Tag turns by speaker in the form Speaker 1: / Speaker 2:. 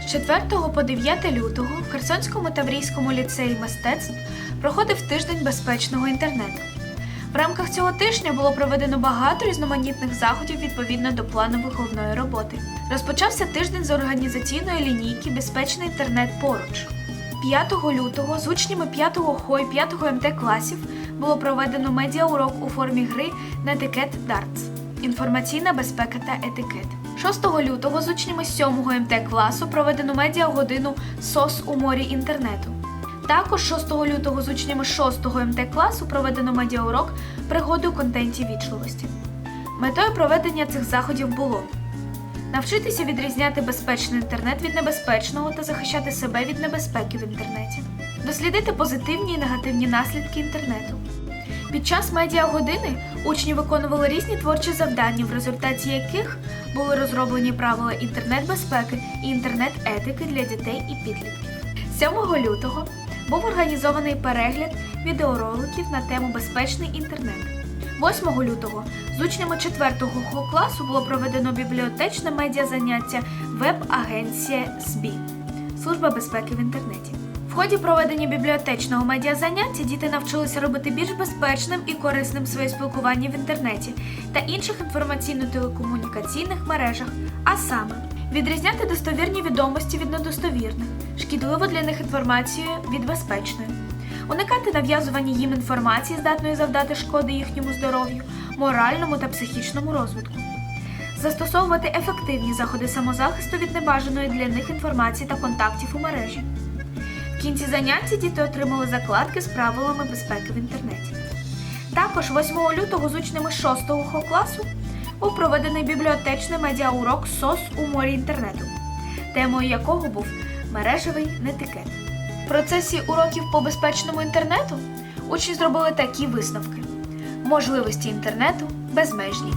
Speaker 1: З 4 по 9 лютого в Херсонському Таврійському ліцеї мистецтв проходив тиждень безпечного інтернету. В рамках цього тижня було проведено багато різноманітних заходів відповідно до плану виховної роботи. Розпочався тиждень з організаційної лінійки Безпечний інтернет поруч. 5 лютого з учнями 5 ХО і 5 МТ класів було проведено медіаурок у формі гри на етикет Дартс інформаційна безпека та етикет. 6 лютого з учнями 7 МТ класу проведено медіагодину СОС у морі інтернету. Також 6 лютого з учнями 6 МТ класу проведено медіаурок пригоди у контенті вічливості. Метою проведення цих заходів було навчитися відрізняти безпечний інтернет від небезпечного та захищати себе від небезпеки в інтернеті, дослідити позитивні і негативні наслідки інтернету. Під час медіагодини учні виконували різні творчі завдання, в результаті яких були розроблені правила інтернет-безпеки і інтернет-етики для дітей і підлітків. 7 лютого був організований перегляд відеороликів на тему Безпечний інтернет. 8 лютого з учнями 4 класу було проведено бібліотечне медіазаняття веб-агенція СБІ Служба безпеки в інтернеті. В ході проведення бібліотечного медіазаняття діти навчилися робити більш безпечним і корисним своє спілкування в інтернеті та інших інформаційно-телекомунікаційних мережах, а саме відрізняти достовірні відомості від недостовірних, шкідливу для них інформацію від безпечної, уникати нав'язування їм інформації, здатної завдати шкоди їхньому здоров'ю, моральному та психічному розвитку. Застосовувати ефективні заходи самозахисту від небажаної для них інформації та контактів у мережі. В кінці заняття діти отримали закладки з правилами безпеки в інтернеті. Також 8 лютого з учнями 6 класу був проведений бібліотечний медіаурок СОС у морі інтернету, темою якого був мережевий нетикет. В процесі уроків по безпечному інтернету учні зробили такі висновки: можливості інтернету безмежні.